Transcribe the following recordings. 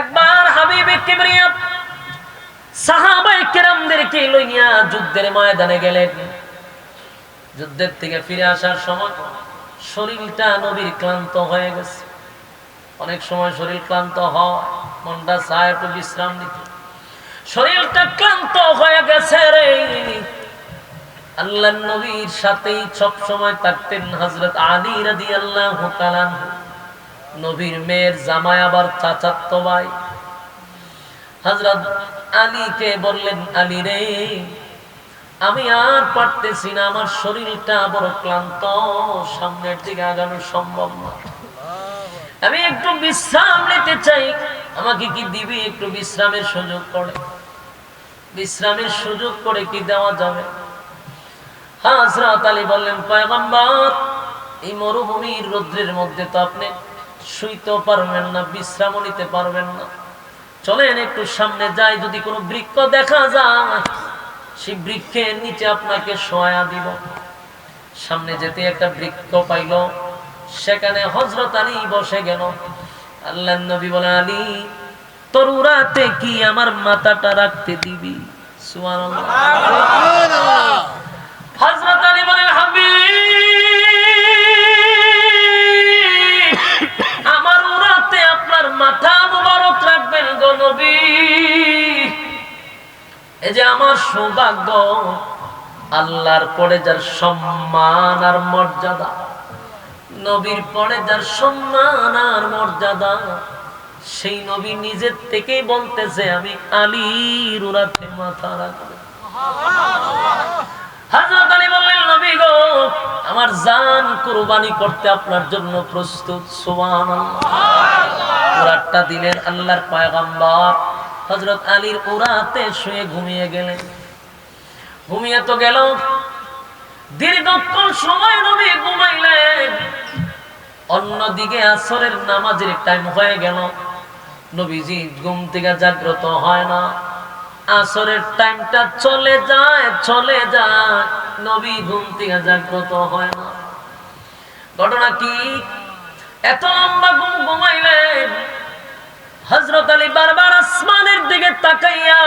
একবার হাবিবে কিবরিয়া সাহাবাই কেরামদেরকে লইয়া যুদ্ধের ময়দানে গেলেন। যুদ্ধের থেকে ফিরে আসার সময় শরীরটা নবীর ক্লান্ত হয়ে গেছে। অনেক সময় শরীর ক্লান্ত হয়, মনটা চায় একটু বিশ্রাম নিতে। শরীরটা ক্লান্ত হয়ে গেছে রে। আল্লাহ নবীর সাথেই সব সময় থাকতেন হজরত আলী রাদি আল্লাহ নবীর মেয়ের জামাই আবার চাচাত্ত ভাই। হজরত আলীকে বললেন, আলী রে, আমি আর পারতেছি না, আমার শরীরটা বড় ক্লান্ত, সামনের দিকে আগানো সম্ভব না। আমি একটু বিশ্রাম নিতে চাই, আমাকে কি দিবি একটু বিশ্রামের সুযোগ করে? বিশ্রামের সুযোগ করে কি দেওয়া যাবে? হাজরত আলী বললেন, পয়গম্বর, এই মরুভূমির রৌদ্রের মধ্যে তো আপনি শুইতেও পারবেন না, বিশ্রামও নিতে পারবেন না। চলেন একটু সামনে যাই, যদি কোনো বৃক্ষ দেখা যায়, সেই বৃক্ষের নিচে আপনাকে সয়া দিব। সামনে যেতে একটা বৃক্ষ পাইল, সেখানে হজরত আলী বসে গেল। আল্লাহ নবী বলে, আলী, তোর উড়াতে কি আমার মাথাটা রাখতে দিবি? সুবহানাল্লাহ। আমার সৌভাগ্য, আল্লাহর পরে যার সম্মান আর মর্যাদা, নবীর পরে যার সম্মান আর মর্যাদা, সেই নবী নিজের থেকেই বলতেছে, আমি আলীর উরাতে মাথা রাখব। নবী গো, আমার জান কুরবানি করতে আপনার জন্য প্রস্তুত, সুবহানাল্লাহ। উরাতটা দিলেন আল্লাহর পয়গম্বর। হযরত আলীর উরাতে শুয়ে ঘুমিয়ে গেলেন। ঘুমিয়ে তো গেল। দীর্ঘক্ষণ সময় নবী ঘুমাইলেন। অন্যদিকে আসরের নামাজের টাইম হয়ে গেল। নবীজি ঘুম থেকে জাগ্রত হয় না। আসরের টাইমটা চলে যায় চলে যায়। নবী ঘুম থেকে জাগ্রত হয় না। ঘটনা কি? এত লম্বা ঘুম ঘুমাইলেন। হজরত আলী বারবার আসমানের দিকে তাকাইয়া,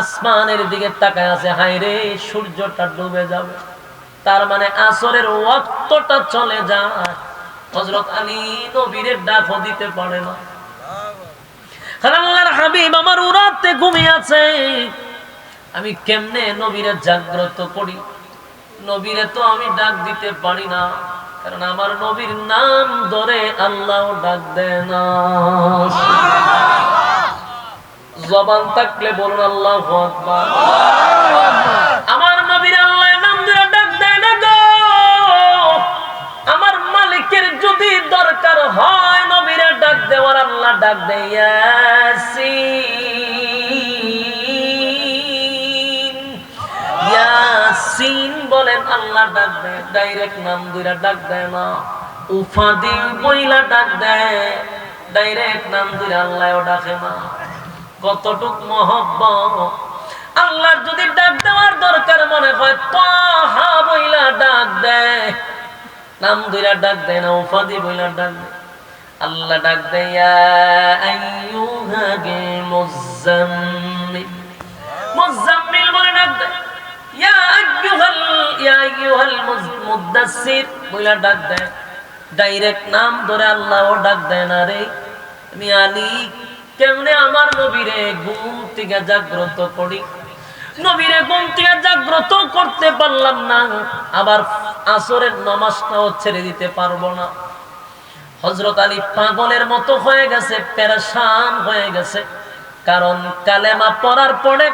আসমানের দিকে তাকায় আছে হাই রে, সূর্যটা ডুবে যাবে। তার মানে আসরের ওয়াক্তটা চলে যায়। হজরত আলী নবীরের ডাকও দিতে পারে না। আমার আছে আমি কেমনে নবীরে জাগ্রত করি? নবীরে তো আমি ডাক দিতে পারি না। কারণ আমার নবীর নাম ধরে আল্লাহ ডাক দেয় না। জবান থাকলে বলুন আল্লাহ আমার নবীর আল্লাহ নাম ধরে ডাক দেয় না গো। আমার মালিকের যদি দরকার হয় নবীরা ডাক দেওয়ার আল্লাহ ডাক দেয় আল্লাহ ডাক দেয় ডাইরেক্ট নাম ধরে ডাক দেয় না উফাদি বইলা ডাক দেয় ডাইরেক্ট নাম আল্লাহ ডাকে না কতটুক মহব্বত। আল্লাহর যদি ডাক দেওয়ার দরকার মনে হয় তাহা বইলা ডাক দেয়। নাম ধইরা ডাক দেয় না উফাদি বইলা ডাক দেয়। আল্লাহ ডাক দেয়, ইয়া আইয়ুহাল মুজাম্মিল বলে ডাক দেয়। ইয়া ডাক দেয়। ডাইরেক্ট নাম ধরে আল্লাহও ডাক দেয় না রে। কেমনে আমার নবীরে ঘুম থেকে জাগ্রত করি? জাগ্রত করতে পারলাম না। আবার আসরের নামাজটাও ছেড়ে দিতে পারব না। হজরত আলী পাগলের মতো হয়ে গেছে, পেরেশান হয়ে গেছে। কারণ কালেমা পড়ার পরে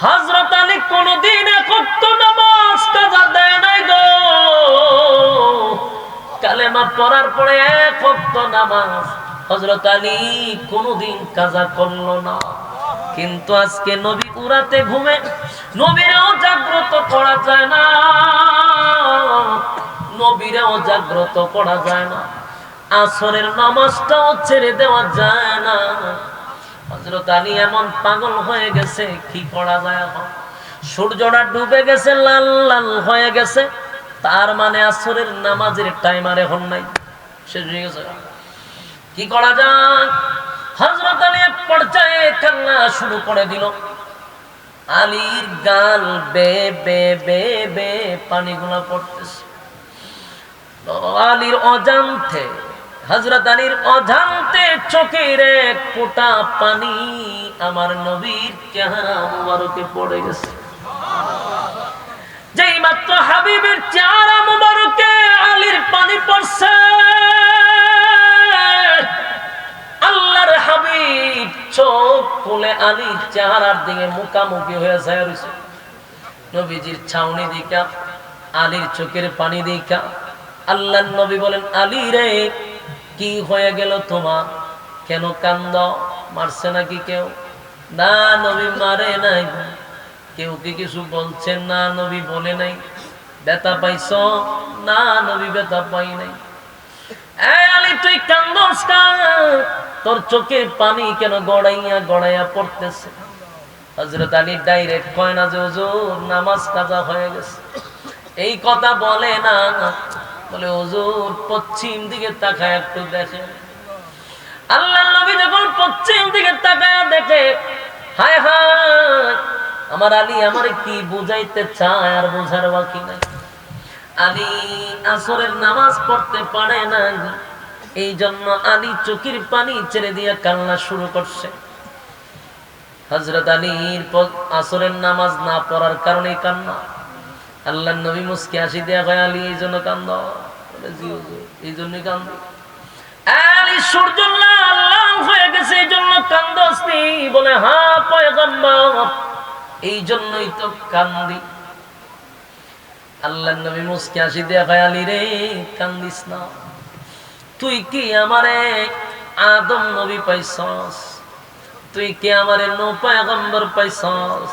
হজরত আলী কোনদিন কিন্তু আজকে নবী উড়াতে ঘুমে, নবীরেও জাগ্রত করা যায় না। নবীরেও জাগ্রত করা যায় না। আসরের নামাজটাও ছেড়ে দেওয়া যায় না। হজরত আলী এমন পাগল হয়ে গেছে, কি করা যায় এখন? সূর্যটা ডুবে গেছে, লাল লাল হয়ে গেছে। তার মানে আসরের নামাজের টাইম আর এখন নাই। শেষ হয়ে গেছে। কি করা যায়? কান্না শুরু করে দিল। আলীর গাল বে বে বে বে পানিগুলো পড়তেছে। আলীর অজান্তে হজরত আলীর অজান্তে চোখের এক ফোঁটা পানি আমার নবীর চেহারা মুবারকে পড়ে গেছে। যেই মাত্র হাবিবের চেহারা মুবারকে আলীর পানি পড়ছে, আল্লাহর হাবিব চোখ খুলে আলীর চেহারার দিকে মুখামুখি হয়ে যায় রয়েছে। নবীজির ছাউনি দিকা, আলীর চোখের পানি দিকা আল্লাহ নবী বলেন, আলী রে, কি হয়ে গেল তোমার? কেন কান্দ? মারছে নাকি কেউ? না, নবী মারে নাই কেউ কি কিছু বলছেন না, নবী বলে নাই। ব্যথা পাইছ? না, নবী ব্যথা পাই নাই। আলী, তুই তোর চোখে পানি কেন গড়াইয়া গড়াইয়া পড়তেছে? হজরত আলী ডাইরেক্ট কয় না যে, হুজুর, নামাজ কাজা হয়ে গেছে। এই কথা বলে না। বলে, হুজুর, পশ্চিম দিকে তাকায় একটু দেখে। আল্লাহ নবী যখন পশ্চিম দিকে তাকায় দেখে, হায় হায় আমার আলী আমারে কি বুঝাইতে চায় আর বোঝার বাকি নাই? আলী আসরের নামাজ পড়তে পারে না এই জন্য আলী পানি ছেড়ে দিয়ে কান্না শুরু করছে। হজরত আলীর আসরের নামাজ না পড়ার কারণে কান্না। আল্লাহ নবী মুসকে দেয়া হয়, আলী এই জন্য কান্দ। এই জন্যই কান্দ। হয়ে গেছে, এই জন্য কান্দসনি বলে হ্যাঁ পয়গম্বর। এই জন্যই তো কান্দি। আল্লাহ নবী মুসকে আসি দেয়া হয় আলী রে, কান্দিস না। তুই কি আমারে আদম নবী পাইছস? তুই কি আমারে নো পয়গম্বর পাইছস?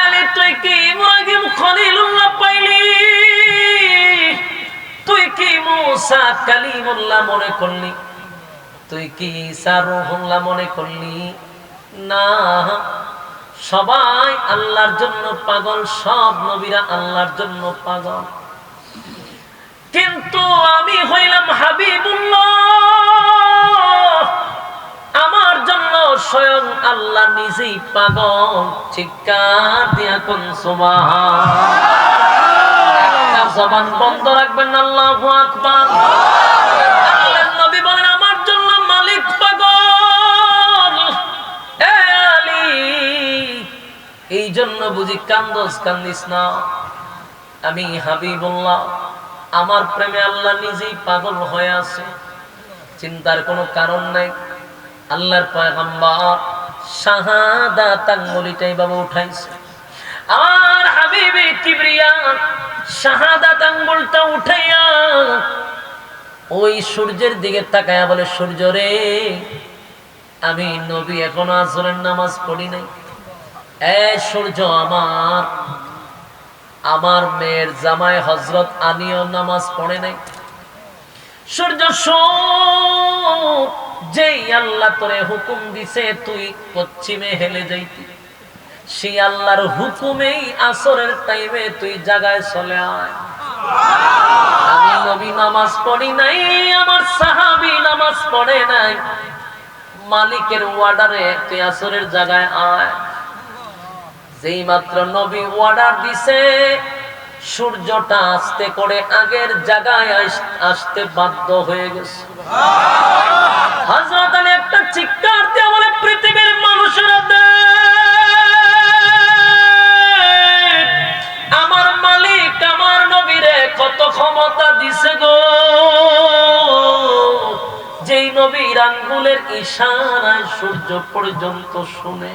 আলী, তুই কি ইব্রাহিম খলিলুল্লাহ পাইলি? তুই কি মুসা কালিমুল্লাহ মনে করলি? তুই কি ঈসা রুহুল্লাহ মনে করলি? না। সবাই আল্লাহর জন্য পাগল, সব নবীরা আল্লাহর জন্য পাগল। কিন্তু আমি হইলাম হাবিবুল্লাহ। আমার জন্য স্বয়ং আল্লাহ নিজেই পাগল। চিৎকার দিয়া জবান বন্ধ রাখবেন, আল্লাহ আকবার। জন্য বুঝি কান্দস, কান্দিস না। আমি হাবিবুল্লাহ, আমার প্রেমে আল্লাহ নিজেই পাগল হয়ে আছে। চিন্তার কোনো কারণ নাই। আল্লাহর পয়গম্বর আঙ্গুলিটাই বাবা উঠাইছে। হাবিবে কিবরিয়া শাহাদাত আঙ্গুলটা উঠাইয়া ওই সূর্যের দিকে তাকায়া বলে, সূর্য রে, আমি নবী এখনও আসরের নামাজ পড়ি নাই। সূর্য আমার। আমার মেয়ের জামাই হজরত আনিও নামাজ পড়ে নাই। সূর্য আল্লাহ তোরে হুকুম দিছে, তুই পশ্চিমে হেলে যাইতি। আল্লাহর হুকুমেই আসরের টাইমে তুই জায়গায় চলে আয়। আমি নবী নামাজ পড়ি নাই, আমার সাহাবি নামাজ পড়ে নাই। মালিকের ওয়ার্ডারে তুই আসরের জায়গায় আয়। যেই মাত্র নবী অর্ডার দিছে, সূর্যটা আস্তে করে আগের জায়গায় আসতে বাধ্য হয়ে গেছে। হযরত আলী একটা চিৎকার দিয়ে বলে, পৃথিবীর মানুষেরা আমার মালিক, আমার নবীরে কত ক্ষমতা দিছে গো। যেই নবীর আঙ্গুলের ইশারায় সূর্য পর্যন্ত শুনে।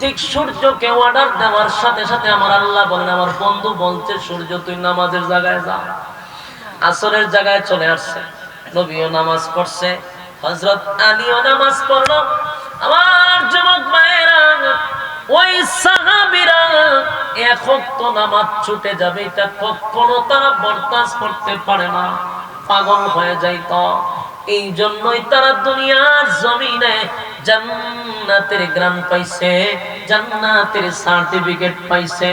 ঠিক সূর্যকে অর্ডার দেওয়ার সাথে সাথে আমার আল্লাহ বলেন, আমার বন্ধু বলছে, সূর্য, তুই নামাজের জায়গায় যা। আসরের জায়গায় চলে আসছে। নবীও নামাজ পড়ছে হজরত আলীও নামাজ পড়ল। আমার যুবক ভাইয়েরা, ওই সাহাবিরা, এক হক্ত নামাজ ছুটে যাবে, এটা কখনো তারা বরদাস্ত করতে পারে না। পাগল হয়ে যাইত। এই জন্যই তারা দুনিয়ার জমিনে জান্নাতের গ্রাম পাইছে জান্নাতের সার্টিফিকেট পাইছে।